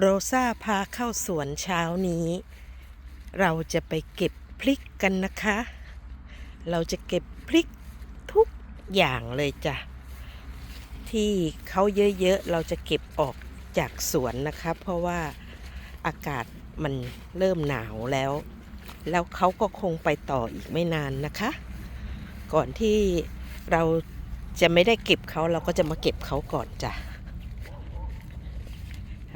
โรซาพาเข้าสวนเช้านี้ เราจะไปเก็บพริกกันนะคะ เราจะเก็บพริกทุกอย่างเลยจ้ะ ที่เขาเยอะๆ เราจะเก็บออกจากสวนนะคะ เพราะว่าอากาศมันเริ่มหนาวแล้ว แล้วเขาก็คงไปต่ออีกไม่นานนะคะ ก่อนที่เราจะไม่ได้เก็บเขาเราก็จะมาเก็บเขาก่อนจ้ะ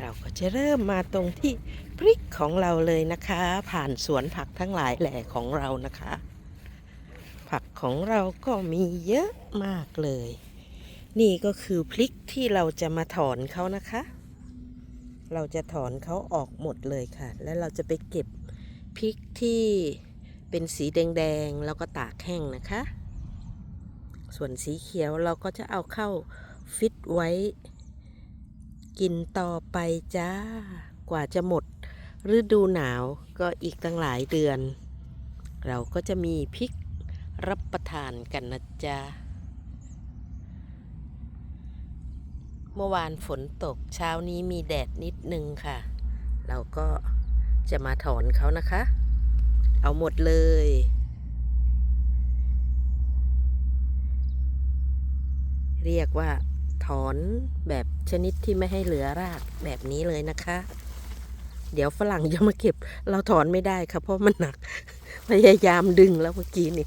เราก็จะเริ่มมาตรงที่พริกของเราเลยนะคะ ผ่านสวนผักทั้งหลายแหล่ของเรานะคะ ผักของเราก็มีเยอะมากเลย นี่ก็คือพริกที่เราจะมาถอนเขานะคะ เราจะถอนเขาออกหมดเลยค่ะ แล้วเราจะไปเก็บพริกที่เป็นสีแดงๆแล้วก็ตากแห้งนะคะ ส่วนสีเขียวเราก็จะเอาเข้าฟิตไว้ กินต่อไปจ้า กว่าจะหมด ฤดูหนาวก็อีกตั้งหลายเดือน เราก็จะมีพริกรับประทานกันนะจ๊ะ เมื่อวานฝนตกเช้านี้มีแดดนิดนึงค่ะ เราก็จะมาถอนเขานะคะ เอาหมดเลยเรียกว่า ถอนแบบชนิดที่ไม่ให้เหลือรากแบบนี้เลยนะคะ เดี๋ยวฝรั่งจะมาเก็บ เราถอนไม่ได้ค่ะเพราะมันหนัก พยายามดึงแล้วเมื่อกี้นี่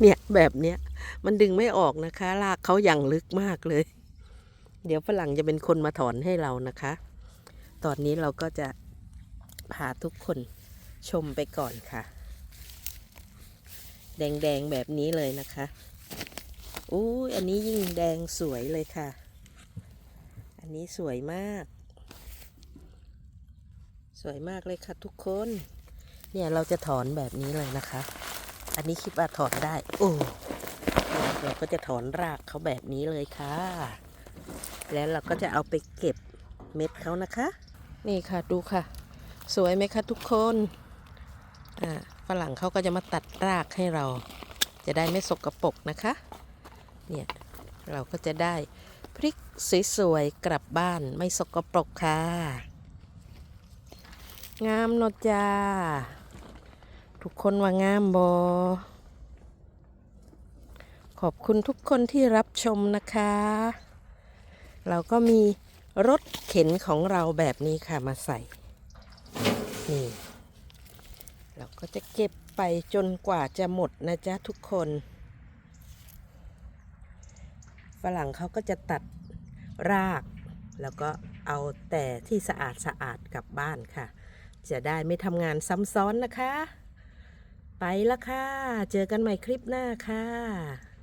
เนี่ยแบบเนี้ยมันดึงไม่ออกนะคะ รากเขาอย่างลึกมากเลย เดี๋ยวฝรั่งจะเป็นคนมาถอนให้เรานะคะ ตอนนี้เราก็จะพาทุกคนชมไปก่อนค่ะ แดงๆแบบนี้เลยนะคะ อู้อันนี้ยิ่งแดงสวยเลยค่ะ อันนี้สวยมาก สวยมากเลยค่ะทุกคน เนี่ยเราจะถอนแบบนี้เลยนะคะ อันนี้คิดว่าถอนได้ โอ้เราก็จะถอนรากเขาแบบนี้เลยค่ะ แล้วเราก็จะเอาไปเก็บเม็ดเขานะคะ นี่ค่ะดูค่ะ สวยไหมคะทุกคน อ่าฝรั่งเขาก็จะมาตัดรากให้เรา จะได้ไม่สกปรกนะคะ เนี่ยเราก็จะได้พริกสวยๆกลับบ้านไม่สกปรกค่ะ งามนอจ้า ทุกคนว่างามบอขอบคุณทุกคนที่รับชมนะคะ เราก็มีรถเข็นของเราแบบนี้ค่ะมาใส่ นี่ เราก็จะเก็บไปจนกว่าจะหมดนะจ๊ะทุกคน ฝรั่งเขาก็จะตัดราก แล้วก็เอาแต่ที่สะอาดสะอาดกลับบ้านค่ะ จะได้ไม่ทำงานซ้ำซ้อนนะคะ ไปละค่ะ เจอกันใหม่คลิปหน้าค่ะ